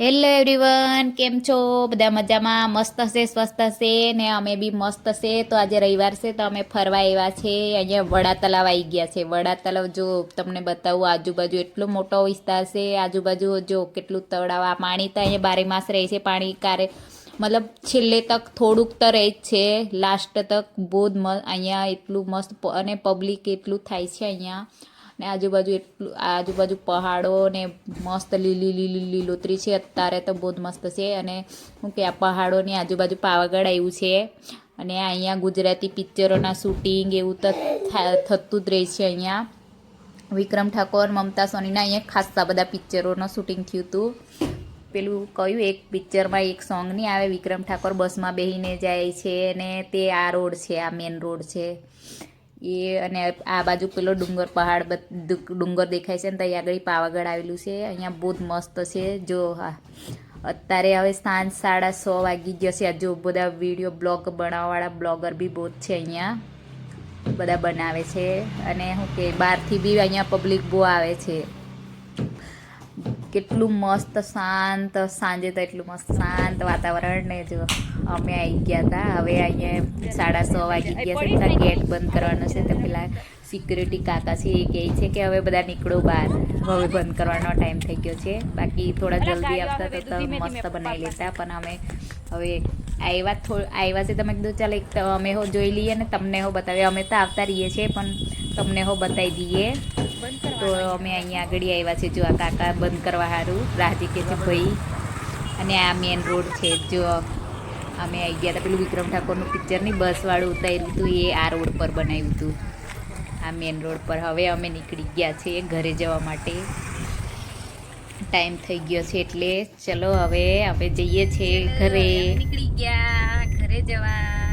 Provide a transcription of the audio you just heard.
Hello everyone કેમ છો? બધા મજામાં? મસ્ત હશે, સ્વસ્થ હશે ને અમે બી મસ્ત હશે તો આજે રવિવાર છે, તો અમે ફરવા આવ્યા છે. અહીંયા વડા તલાવ આવી ગયા છે. વડા તલાવ જો તમને બતાવું, આજુબાજુ એટલો મોટો વિસ્તાર છે. આજુબાજુ જો કેટલું તળાવ, આ પાણી તો અહીંયા બારે માસ રહે છે. પાણી કારે મતલબ છેલ્લે તક થોડુંક તો રહે જ છે. લાસ્ટ તક બહુ જ અહીંયા એટલું મસ્ત અને પબ્લિક એટલું થાય છે અહીંયા. ને આજુબાજુ એટલું, આજુબાજુ પહાડો ને મસ્ત લીલી લીલી, લીલોતરી છે. અત્યારે તો બહુ જ મસ્ત છે. અને શું કે આ પહાડોની આજુબાજુ પાવાગઢ આવ્યું છે. અને અહીંયા ગુજરાતી પિક્ચરોના શૂટિંગ એવું તો થતું જ રહે છે અહીંયા. વિક્રમ ઠાકોર, મમતા સોનીના અહીંયા ખાસ્સા બધા પિક્ચરોનું શૂટિંગ થયું હતું પેલું કયું એક પિક્ચરમાં એક સોંગ નહીં આવે? વિક્રમ ઠાકોર બસમાં બેસીને જાય છે અને તે આ રોડ છે, આ મેન રોડ છે. એ અને આ બાજુ પેલો ડુંગર પહાડ ડુંગર દેખાય છે ને ત્યાં આગળ પાવાગઢ આવેલું છે. અહીંયા બહુ જ મસ્ત છે. જો હા. અત્યારે હવે સાંજ સાડા સો વાગી જશે આ જો બધા વીડિયો બ્લોગ બનાવવાવાળા બ્લોગર બી બહુ જ છે અહીંયા. બધા બનાવે છે. અને શું કે બહારથી બી અહીંયા પબ્લિક બહુ આવે છે. કેટલું મસ્ત શાંત સાંજે તો એટલું મસ્ત શાંત વાતાવરણ ને જો અમે આવી ગયા હતા હવે અહીંયા સાડા સો વાગી ગયા છે ત્યાં ગેટ બંધ કરવાનો છે. તો પેલા સિક્યુરિટી કાકા છે એ કહે છે કે હવે બધા નીકળો બહાર. હવે બંધ કરવાનો ટાઈમ થઈ ગયો છે. બાકી થોડા જલ્દી આવતા તો તો મસ્ત બનાવી લેતા. પણ અમે હવે આવ્યા થોડું આવ્યા છે તમે કીધું ચાલ એક અમે હો જોઈ લઈએ ને તમને હો બતાવીએ. અમે તો આવતા રહીએ છીએ પણ તમને હો બતાવી દઈએ. તો અમે અહીંયા આગળ આવ્યા છે. જો આ કાકા બંધ કરવા સારું રાજી કે છે ભાઈ. અને આ મેન રોડ છે. જો અમે આવી ગયા હતા પેલું વિક્રમ ઠાકોરનું પિક્ચર નહીં બસવાળું ઉતાર્યું હતું એ આ રોડ પર બનાવ્યું હતું આ મેન રોડ પર. હવે અમે નીકળી ગયા છીએ ઘરે જવા માટે. ટાઈમ થઈ ગયો છે એટલે ચલો હવે અમે જઈએ છીએ ઘરે. નીકળી ગયા. ઘરે જવા.